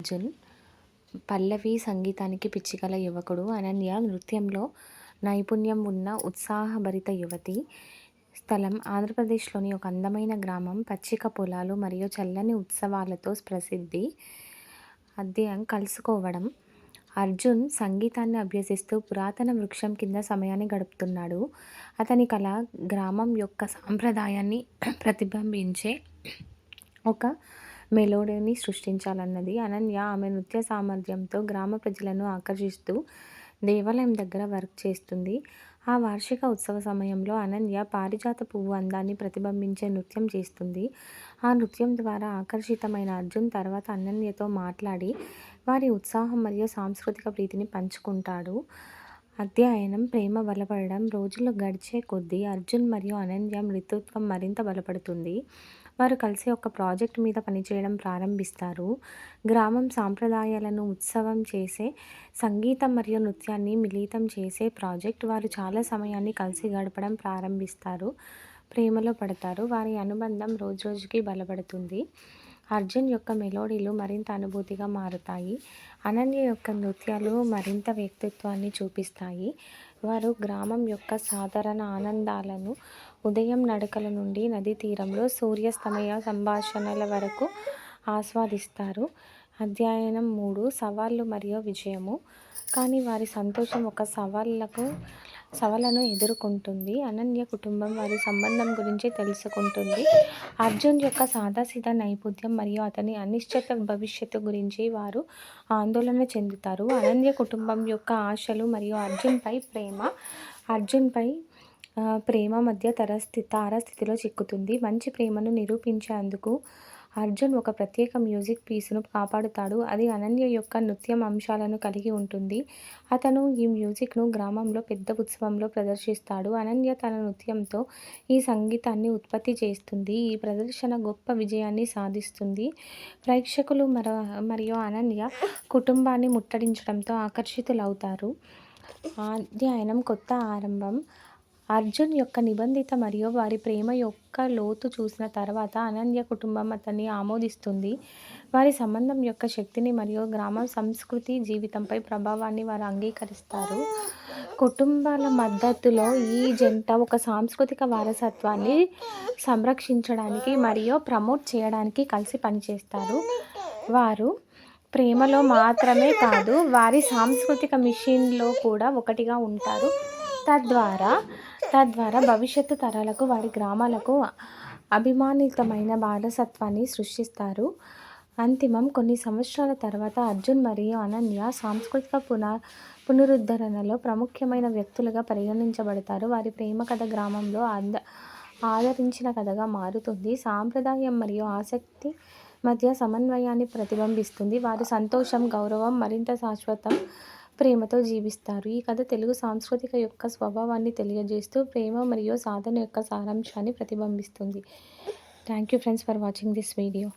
అర్జున్ పల్లవి సంగీతానికి పిచ్చిగల యువకుడు అనన్య నృత్యంలో నైపుణ్యం ఉన్న ఉత్సాహభరిత యువతి. స్థలం ఆంధ్రప్రదేశ్లోని ఒక అందమైన గ్రామం పచ్చిక పొలాలు మరియు చల్లని ఉత్సవాలతో ప్రసిద్ధి అధ్యయం కలుసుకోవడం. అర్జున్ సంగీతాన్ని అభ్యసిస్తూ పురాతన వృక్షం కింద సమయాన్ని గడుపుతున్నాడు. అతని కళ గ్రామం యొక్క సాంప్రదాయాన్ని ప్రతిబింబించే ఒక మెలోడీని సృష్టించాలన్నది అనన్య ఆమె నృత్య సామర్థ్యంతో గ్రామ ప్రజలను ఆకర్షిస్తూ దేవాలయం దగ్గర వర్క్ చేస్తుంది. ఆ వార్షిక ఉత్సవ సమయంలో అనన్య పారిజాత పువ్వు అందాన్ని ప్రతిబింబించే నృత్యం చేస్తుంది. ఆ నృత్యం ద్వారా ఆకర్షితమైన అర్జున్ తర్వాత అనన్యతో మాట్లాడి వారి ఉత్సాహం మరియు సాంస్కృతిక ప్రీతిని పంచుకుంటాడు. అధ్యయనం ప్రేమ బలపడడం రోజులు గడిచే కొద్దీ అర్జున్ మరియు అనన్య మృతుత్వం మరింత బలపడుతుంది. వారు కలిసి ఒక ప్రాజెక్ట్ మీద పనిచేయడం ప్రారంభిస్తారు. గ్రామం సాంప్రదాయాలను ఉత్సవం చేసే సంగీతం మరియు నృత్యాన్ని మిళితం చేసే ప్రాజెక్ట్ వారు చాలా సమయాన్ని కలిసి గడపడం ప్రారంభిస్తారు. ప్రేమలో పడతారు. వారి అనుబంధం రోజు రోజుకి బలపడుతుంది. అర్జున్ యొక్క మెలోడీలు మరింత అనుభూతిగా మారుతాయి. అనన్య యొక్క నృత్యాలు మరింత వ్యక్తిత్వాన్ని చూపిస్తాయి. వారు గ్రామం యొక్క సాధారణ ఆనందాలను ఉదయం నడకల నుండి నదీ తీరంలో సూర్యాస్తమయ సంభాషణల వరకు ఆస్వాదిస్తారు. అధ్యయనం మూడు సవాళ్ళు మరియు విజయము. కానీ వారి సంతోషం ఒక సవాళ్ళకు సవాళ్ళను ఎదుర్కొంటుంది. అనన్య కుటుంబం వారి సంబంధం గురించి తెలుసుకుంటుంది. అర్జున్ యొక్క సాదాసీదా నైపుణ్యం మరియు అతని అనిశ్చిత భవిష్యత్తు గురించి వారు ఆందోళన చెందుతారు. అనన్య కుటుంబం యొక్క ఆశలు మరియు అర్జున్పై ప్రేమ అర్జున్పై ప్రేమ మధ్య తరస్థి తారస్థితిలో చిక్కుతుంది. మంచి ప్రేమను నిరూపించేందుకు అర్జున్ ఒక ప్రత్యేక మ్యూజిక్ పీస్ను కాపాడుతాడు. అది అనన్య యొక్క నృత్యం అంశాలను కలిగి ఉంటుంది. అతను ఈ మ్యూజిక్ను గ్రామంలో పెద్ద ఉత్సవంలో ప్రదర్శిస్తాడు. అనన్య తన నృత్యంతో ఈ సంగీతాన్ని ఉత్పత్తి చేస్తుంది. ఈ ప్రదర్శన గొప్ప విజయాన్ని సాధిస్తుంది. ప్రేక్షకులు మరో మరియు అనన్య కుటుంబాన్ని ముట్టడించడంతో ఆకర్షితులవుతారు. అధ్యయనం కొత్త ఆరంభం. అర్జున్ యొక్క నిబంధిత మరియు వారి ప్రేమ యొక్క లోతు చూసిన తర్వాత అనన్య కుటుంబం అతన్ని ఆమోదిస్తుంది. వారి సంబంధం యొక్క శక్తిని మరియు గ్రామం సంస్కృతి జీవితంపై ప్రభావాన్ని వారు అంగీకరిస్తారు. కుటుంబాల మద్దతులో ఈ జంట ఒక సాంస్కృతిక వారసత్వాన్ని సంరక్షించడానికి మరియు ప్రమోట్ చేయడానికి కలిసి పనిచేస్తారు. వారు ప్రేమలో మాత్రమే కాదు వారి సాంస్కృతిక మిషన్లో కూడా ఒకటిగా ఉంటారు. తద్వారా తద్వారా భవిష్యత్తు తరాలకు వారి గ్రామాలకు అభిమానితమైన వారసత్వాన్ని సృష్టిస్తారు. అంతిమం కొన్ని సంవత్సరాల తర్వాత అర్జున్ మరియు అనన్య సాంస్కృతిక పున పునరుద్ధరణలో ప్రముఖ్యమైన వ్యక్తులుగా పరిగణించబడతారు. వారి ప్రేమ కథ గ్రామంలో అంద ఆదరించిన కథగా మారుతుంది. సాంప్రదాయం మరియు ఆసక్తి మధ్య సమన్వయాన్ని ప్రతిబింబిస్తుంది. వారి సంతోషం గౌరవం మరింత శాశ్వతం ప్రేమతో జీవిస్తారు. ఈ కథ తెలుగు సాంస్కృతిక యొక్క స్వభావాన్ని తెలియజేస్తూ ప్రేమ మరియు సాధన యొక్క సారాంశాన్ని ప్రతిబింబిస్తుంది. Thank you friends for watching this video.